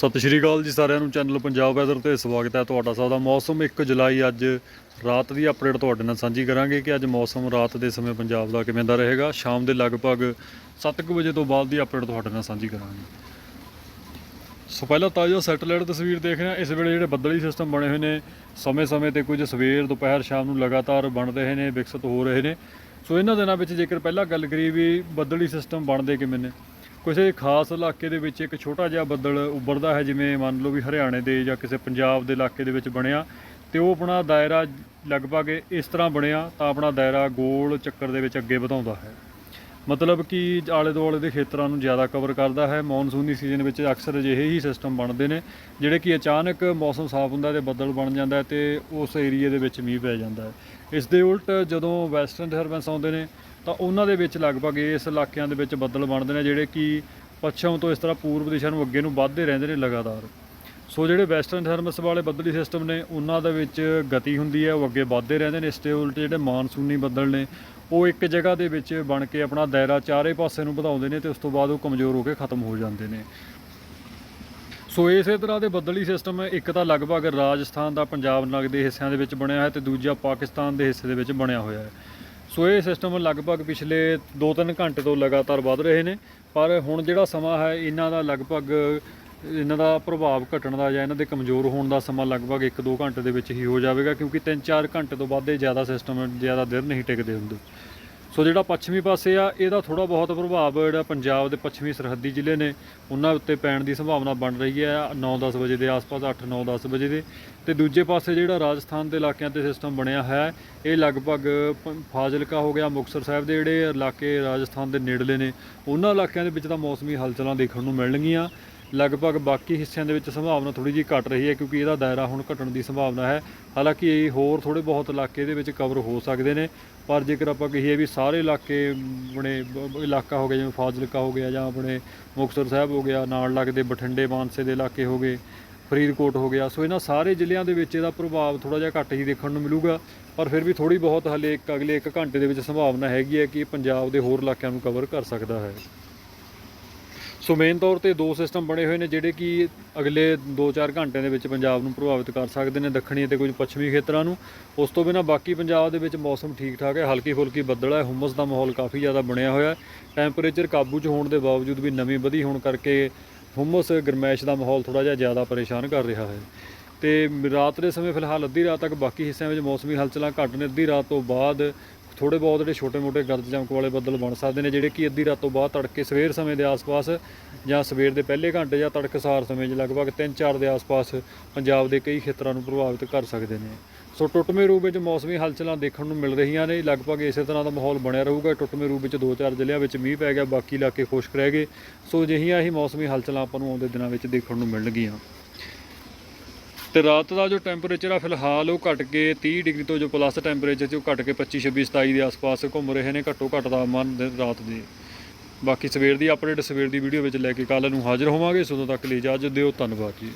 ਸਤਿ ਸ਼੍ਰੀ ਅਕਾਲ ਜੀ ਸਾਰਿਆਂ ਨੂੰ, ਚੈਨਲ ਪੰਜਾਬ ਵੈਦਰ ਤੇ ਸਵਾਗਤ ਹੈ ਤੁਹਾਡਾ ਸਭ ਦਾ। ਮੌਸਮ 1 ਜੁਲਾਈ ਅੱਜ ਰਾਤ ਦੀ ਅਪਡੇਟ ਤੁਹਾਡੇ ਨਾਲ ਸਾਂਝੀ ਕਰਾਂਗੇ ਕਿ ਅੱਜ ਮੌਸਮ ਰਾਤ ਦੇ ਸਮੇਂ ਪੰਜਾਬ ਦਾ ਕਿਵੇਂ ਦਾ ਰਹੇਗਾ। ਸ਼ਾਮ ਦੇ ਲਗਭਗ 7:00 ਵਜੇ ਤੋਂ ਬਾਅਦ ਦੀ ਅਪਡੇਟ ਤੁਹਾਡੇ ਨਾਲ ਸਾਂਝੀ ਕਰਾਂਗੇ। ਸੋ ਪਹਿਲਾਂ ਤਾਜ਼ਾ ਸੈਟੇਲਾਈਟ ਤਸਵੀਰ ਦੇਖ ਰਹੇ ਹਾਂ। ਇਸ ਵੇਲੇ ਜਿਹੜੇ ਬੱਦਲੀ ਸਿਸਟਮ ਬਣੇ ਹੋਏ ਨੇ, ਸਮੇਂ-ਸਮੇਂ ਤੇ ਕੁਝ ਸਵੇਰ, ਦੁਪਹਿਰ, ਸ਼ਾਮ ਨੂੰ ਲਗਾਤਾਰ ਬਣ ਰਹੇ ਨੇ, ਵਿਕਸਿਤ ਹੋ ਰਹੇ ਨੇ। ਸੋ ਇਹਨਾਂ ਦਿਨਾਂ ਵਿੱਚ ਜੇਕਰ ਪਹਿਲਾਂ ਗੱਲ ਕਰੀਏ ਵੀ ਬੱਦਲੀ ਸਿਸਟਮ ਬਣਦੇ ਕਿਵੇਂ ਨੇ ਕਿਸੇ ਖਾਸ ਇਲਾਕੇ ਦੇ ਵਿੱਚ ਇੱਕ ਛੋਟਾ ਜਿਹਾ ਬੱਦਲ ਉੱਭਰਦਾ ਹੈ, ਜਿਵੇਂ ਮੰਨ ਲਓ ਵੀ ਹਰਿਆਣੇ ਦੇ ਜਾਂ ਕਿਸੇ ਪੰਜਾਬ ਦੇ ਇਲਾਕੇ ਦੇ ਵਿੱਚ ਬਣਿਆ, ਤੇ ਉਹ ਆਪਣਾ ਦਾਇਰਾ ਲਗਭਗ ਇਸ ਤਰ੍ਹਾਂ ਬਣਿਆ ਤਾਂ ਆਪਣਾ ਦਾਇਰਾ ਗੋਲ ਚੱਕਰ ਦੇ ਵਿੱਚ ਅੱਗੇ ਵਧਾਉਂਦਾ ਹੈ। ਮਤਲਬ ਕਿ ਆਲੇ ਦੁਆਲੇ ਦੇ ਖੇਤਰਾਂ ਨੂੰ ਜ਼ਿਆਦਾ ਕਵਰ ਕਰਦਾ ਹੈ। ਮੌਨਸੂਨੀ ਸੀਜ਼ਨ ਵਿੱਚ ਅਕਸਰ ਅਜਿਹੇ ਹੀ ਸਿਸਟਮ ਬਣਦੇ ਨੇ, ਜਿਹੜੇ ਕਿ ਅਚਾਨਕ ਮੌਸਮ ਸਾਫ਼ ਹੁੰਦਾ ਤੇ ਬੱਦਲ ਬਣ ਜਾਂਦਾ ਹੈ ਤੇ ਉਸ ਏਰੀਏ ਦੇ ਵਿੱਚ ਮੀਂਹ ਪੈ ਜਾਂਦਾ ਹੈ। ਇਸ ਦੇ ਉਲਟ ਜਦੋਂ ਵੈਸਟਰਨ ਡਿਸਟਰਬੈਂਸ ਆਉਂਦੇ ਨੇ, ਤਾਂ ਉਹਨਾਂ ਦੇ ਵਿੱਚ ਲਗਭਗ ਇਸ ਇਲਾਕਿਆਂ ਦੇ ਵਿੱਚ ਬੱਦਲ ਬਣਦੇ ਨੇ, ਜਿਹੜੇ ਕਿ ਪੱਛਮ ਤੋਂ ਇਸ ਤਰ੍ਹਾਂ ਪੂਰਬ ਦਿਸ਼ਾ ਨੂੰ ਅੱਗੇ ਨੂੰ ਵੱਧਦੇ ਰਹਿੰਦੇ ਨੇ ਲਗਾਤਾਰ। ਸੋ ਜਿਹੜੇ ਵੈਸਟਰਨ ਡਿਸਟਰਬੈਂਸ ਵਾਲੇ ਬੱਦਲੀ ਸਿਸਟਮ ਨੇ, ਉਹਨਾਂ ਦੇ ਵਿੱਚ ਗਤੀ ਹੁੰਦੀ ਹੈ, ਉਹ ਅੱਗੇ ਵੱਧਦੇ ਰਹਿੰਦੇ ਨੇ। ਇਸ ਦੇ ਉਲਟ ਜਿਹੜੇ ਮਾਨਸੂਨੀ ਬੱਦਲ ਨੇ, ਉਹ ਇੱਕ ਜਗ੍ਹਾ ਦੇ ਵਿੱਚ ਬਣ ਕੇ ਆਪਣਾ ਦਾਇਰਾ ਚਾਰੇ ਪਾਸੇ ਨੂੰ ਵਧਾਉਂਦੇ ਨੇ ਤੇ ਉਸ ਤੋਂ ਬਾਅਦ ਉਹ ਕਮਜ਼ੋਰ ਹੋ ਕੇ ਖਤਮ ਹੋ ਜਾਂਦੇ ਨੇ। ਸੋ ਇਸੇ ਤਰ੍ਹਾਂ ਦੇ ਬੱਦਲੀ ਸਿਸਟਮ ਇੱਕ ਤਾਂ ਲਗਭਗ ਰਾਜਸਥਾਨ ਦਾ ਪੰਜਾਬ ਨਗ ਦੇ ਹਿੱਸਿਆਂ ਦੇ ਵਿੱਚ ਬਣਿਆ ਹੈ ਤੇ ਦੂਜਾ ਪਾਕਿਸਤਾਨ ਦੇ ਹਿੱਸੇ ਦੇ ਵਿੱਚ ਬਣਿਆ ਹੋਇਆ ਹੈ। ਸੋ ਇਹ ਸਿਸਟਮ ਲਗਭਗ ਪਿਛਲੇ 2-3 ਘੰਟੇ ਤੋਂ ਲਗਾਤਾਰ ਵੱਧ ਰਹੇ ਨੇ, ਪਰ ਹੁਣ ਜਿਹੜਾ ਸਮਾਂ ਹੈ, ਇਹਨਾਂ ਦਾ ਲਗਭਗ, ਇਹਨਾਂ ਦਾ ਪ੍ਰਭਾਵ ਘਟਣ ਦਾ ਜਾਂ ਇਹਨਾਂ ਦੇ ਕਮਜ਼ੋਰ ਹੋਣ ਦਾ ਸਮਾਂ ਲਗਭਗ 1-2 ਘੰਟੇ ਦੇ ਵਿੱਚ ਹੀ ਹੋ ਜਾਵੇਗਾ, ਕਿਉਂਕਿ 3-4 ਘੰਟੇ ਤੋਂ ਬਾਅਦ ਇਹ ਜ਼ਿਆਦਾ ਸਿਸਟਮ, ਜ਼ਿਆਦਾ ਦੇਰ ਨਹੀਂ ਟਿਕਦੇ ਹੁੰਦੇ। ਸੋ ਜਿਹੜਾ ਪੱਛਮੀ ਪਾਸੇ ਆ, ਇਹਦਾ ਥੋੜਾ ਬਹੁਤ ਪ੍ਰਭਾਵ ਜਿਹੜਾ ਪੰਜਾਬ ਦੇ ਪੱਛਮੀ ਸਰਹੱਦੀ ਜ਼ਿਲ੍ਹੇ ਨੇ, ਉਹਨਾਂ ਉੱਤੇ ਪੈਣ ਦੀ ਸੰਭਾਵਨਾ ਬਣ ਰਹੀ ਹੈ 9-10 ਵਜੇ ਦੇ ਆਸ-ਪਾਸ 8-9-10 ਵਜੇ ਦੇ। ਤੇ ਦੂਜੇ ਪਾਸੇ ਜਿਹੜਾ ਰਾਜਸਥਾਨ ਦੇ ਇਲਾਕਿਆਂ ਤੇ ਸਿਸਟਮ ਬਣਿਆ ਹੈ, ਇਹ ਲਗਭਗ ਫਾਜ਼ਿਲਕਾ ਹੋ ਗਿਆ, ਮੁਕਤਸਰ ਸਾਹਿਬ ਦੇ ਜਿਹੜੇ ਇਲਾਕੇ ਰਾਜਸਥਾਨ ਦੇ ਨੇੜਲੇ ਨੇ, ਉਹਨਾਂ ਇਲਾਕਿਆਂ ਦੇ ਵਿੱਚ ਤਾਂ ਮੌਸਮੀ ਹਲਚਲਾਂ ਦੇਖਣ ਨੂੰ ਮਿਲਣਗੀਆਂ। ਲਗਭਗ ਬਾਕੀ ਹਿੱਸਿਆਂ ਦੇ ਵਿੱਚ ਸੰਭਾਵਨਾ ਥੋੜੀ ਜਿਹੀ ਘਟ ਰਹੀ ਹੈ ਕਿਉਂਕਿ ਇਹਦਾ ਦਾਇਰਾ ਹੁਣ ਘਟਣ ਦੀ ਸੰਭਾਵਨਾ ਹੈ। ਹਾਲਾਂਕਿ ਇਹ ਹੋਰ ਥੋੜੇ ਬਹੁਤ ਇਲਾਕੇ ਦੇ ਵਿੱਚ ਕਵਰ ਹੋ ਸਕਦੇ ਨੇ, ਪਰ ਜੇਕਰ ਆਪਾਂ ਕਹੀਏ ਵੀ ਸਾਰੇ ਇਲਾਕੇ ਆਪਣੇ ਬ- ਇਲਾਕਾ ਹੋ ਗਿਆ ਜਿਵੇਂ ਫਾਜ਼ਿਲਕਾ ਹੋ ਗਿਆ ਜਾਂ ਆਪਣੇ ਮੁਕਤਸਰ ਸਾਹਿਬ ਹੋ ਗਿਆ, ਨਾਲ ਲੱਗਦੇ ਬਠਿੰਡੇ, ਮਾਨਸੇ ਦੇ ਇਲਾਕੇ ਹੋ ਗਏ, ਫਰੀਦਕੋਟ ਹੋ ਗਿਆ, ਸੋ ਇਹਨਾਂ ਸਾਰੇ ਜ਼ਿਲ੍ਹਿਆਂ ਦੇ ਵਿੱਚ ਇਹਦਾ ਪ੍ਰਭਾਵ ਥੋੜਾ ਜਿਹਾ ਘੱਟ ਹੀ ਦੇਖਣ ਨੂੰ ਮਿਲੂਗਾ। ਪਰ ਫਿਰ ਵੀ ਥੋੜੀ ਬਹੁਤ ਹਲੇ ਇੱਕ ਅਗਲੇ 1 ਘੰਟੇ ਦੇ ਵਿੱਚ ਸੰਭਾਵਨਾ ਹੈਗੀ ਹੈ ਕਿ ਇਹ ਪੰਜਾਬ ਦੇ ਹੋਰ ਇਲਾਕਿਆਂ ਨੂੰ ਕਵਰ ਕਰ ਸਕਦਾ ਹੈ। ਸੋ ਮੇਨ ਤੌਰ ਤੇ ਦੋ ਸਿਸਟਮ ਬਣੇ ਹੋਏ ਨੇ ਜਿਹੜੇ ਕਿ ਅਗਲੇ 2-4 ਘੰਟਿਆਂ ਦੇ ਵਿੱਚ ਪੰਜਾਬ ਨੂੰ ਪ੍ਰਭਾਵਿਤ ਕਰ ਸਕਦੇ ਨੇ ਦੱਖਣੀ ਅਤੇ ਕੁਝ ਪੱਛਮੀ ਖੇਤਰਾਂ ਨੂੰ। ਉਸ ਤੋਂ ਬਿਨਾਂ ਬਾਕੀ ਪੰਜਾਬ ਦੇ ਵਿੱਚ ਮੌਸਮ ਠੀਕ ਠਾਕ ਹੈ ਹਲਕੀ ਫੁਲਕੀ ਬੱਦਲ ਹੈ, ਹੁਮਸ ਦਾ ਮਾਹੌਲ ਕਾਫੀ ਜ਼ਿਆਦਾ ਬਣਿਆ ਹੋਇਆ ਹੈ। ਟੈਂਪਰੇਚਰ ਕਾਬੂ 'ਚ ਹੋਣ ਦੇ ਬਾਵਜੂਦ ਵੀ ਨਵੀਂ ਵਧੀ ਹੋਣ ਕਰਕੇ ਹੁਮਸ, ਗਰਮੈਸ਼ ਦਾ ਮਾਹੌਲ ਥੋੜਾ ਜਿਹਾ ਜ਼ਿਆਦਾ ਪਰੇਸ਼ਾਨ ਕਰ ਰਿਹਾ ਹੈ। ਤੇ ਰਾਤ ਦੇ ਸਮੇਂ ਫਿਲਹਾਲ ਅੱਧੀ ਰਾਤ ਤੱਕ ਬਾਕੀ ਹਿੱਸਿਆਂ ਵਿੱਚ ਮੌਸਮੀ ਹਲਚਲਾਂ ਘੱਟ ਨੇ। ਅੱਧੀ ਰਾਤ ਤੋਂ ਬਾਅਦ ਥੋੜੇ ਬਹੁਤ ਜਿਹੜੇ ਛੋਟੇ-ਮੋਟੇ ਗਰਜ ਚਮਕ ਵਾਲੇ ਬੱਦਲ ਬਣ ਸਕਦੇ ਨੇ, ਜਿਹੜੇ ਕਿ ਅੱਧੀ ਰਾਤ ਤੋਂ ਬਾਅਦ ਤੜਕੇ ਸਵੇਰ ਸਮੇਂ ਦੇ ਆਸ-ਪਾਸ ਜਾਂ ਸਵੇਰ ਦੇ ਪਹਿਲੇ ਘੰਟੇ ਜਾਂ ਤੜਕਸਾਰ ਸਮੇਂ 'ਚ ਲਗਭਗ 3-4 ਦੇ ਆਸ-ਪਾਸ ਪੰਜਾਬ ਦੇ ਕਈ ਖੇਤਰਾਂ ਨੂੰ ਪ੍ਰਭਾਵਿਤ ਕਰ ਸਕਦੇ ਨੇ। ਸੋ ਟੁੱਟਵੇਂ ਰੂਪ ਵਿੱਚ ਮੌਸਮੀ ਹਲਚਲਾਂ ਦੇਖਣ ਨੂੰ ਮਿਲ ਰਹੀਆਂ ਨੇ। ਲਗਭਗ ਇਸੇ ਤਰ੍ਹਾਂ ਦਾ ਮਾਹੌਲ ਬਣਿਆ ਰਹੂਗਾ। ਟੁੱਟਵੇਂ ਰੂਪ ਵਿੱਚ 2-4 ਜ਼ਿਲ੍ਹਿਆਂ ਵਿੱਚ ਮੀਂਹ ਪੈ ਗਿਆ, ਬਾਕੀ ਇਲਾਕੇ ਖੁਸ਼ਕ ਰਹਿ ਗਏ। ਸੋ ਅਜਿਹੀਆਂ ਹੀ ਮੌਸਮੀ ਹਲਚਲਾਂ ਆਪਾਂ ਨੂੰ ਆਉਂਦੇ ਦਿਨਾਂ ਵਿੱਚ ਦੇਖਣ ਨੂੰ ਮਿਲਣਗੀਆਂ। ਤੇ ਰਾਤ ਦਾ ਜੋ ਟੈਂਪਰੇਚਰ ਆ, ਫਿਲਹਾਲ ਉਹ ਘਟ ਕੇ 30 ਡਿਗਰੀ ਤੋਂ ਜੋ ਪਲੱਸ ਟੈਂਪਰੇਚਰ ਸੀ, ਉਹ ਘਟ ਕੇ 25 26 27 ਦੇ ਆਸ-ਪਾਸ ਘੁੰਮ ਰਹੇ ਨੇ, ਘੱਟੋ ਘੱਟ ਤਾਪਮਾਨ ਦਿਨ ਰਾਤ ਦੇ। ਬਾਕੀ ਸਵੇਰ ਦੀ ਅਪਡੇਟ ਸਵੇਰ ਦੀ ਵੀਡੀਓ ਵਿੱਚ ਲੈ ਕੇ ਕੱਲ ਨੂੰ ਹਾਜ਼ਰ ਹੋਵਾਂਗੇ। ਸੋ ਉਦੋਂ ਤੱਕ ਲਈ ਇਜਾਜ਼ਤ ਦਿਓ। ਧੰਨਵਾਦ ਜੀ।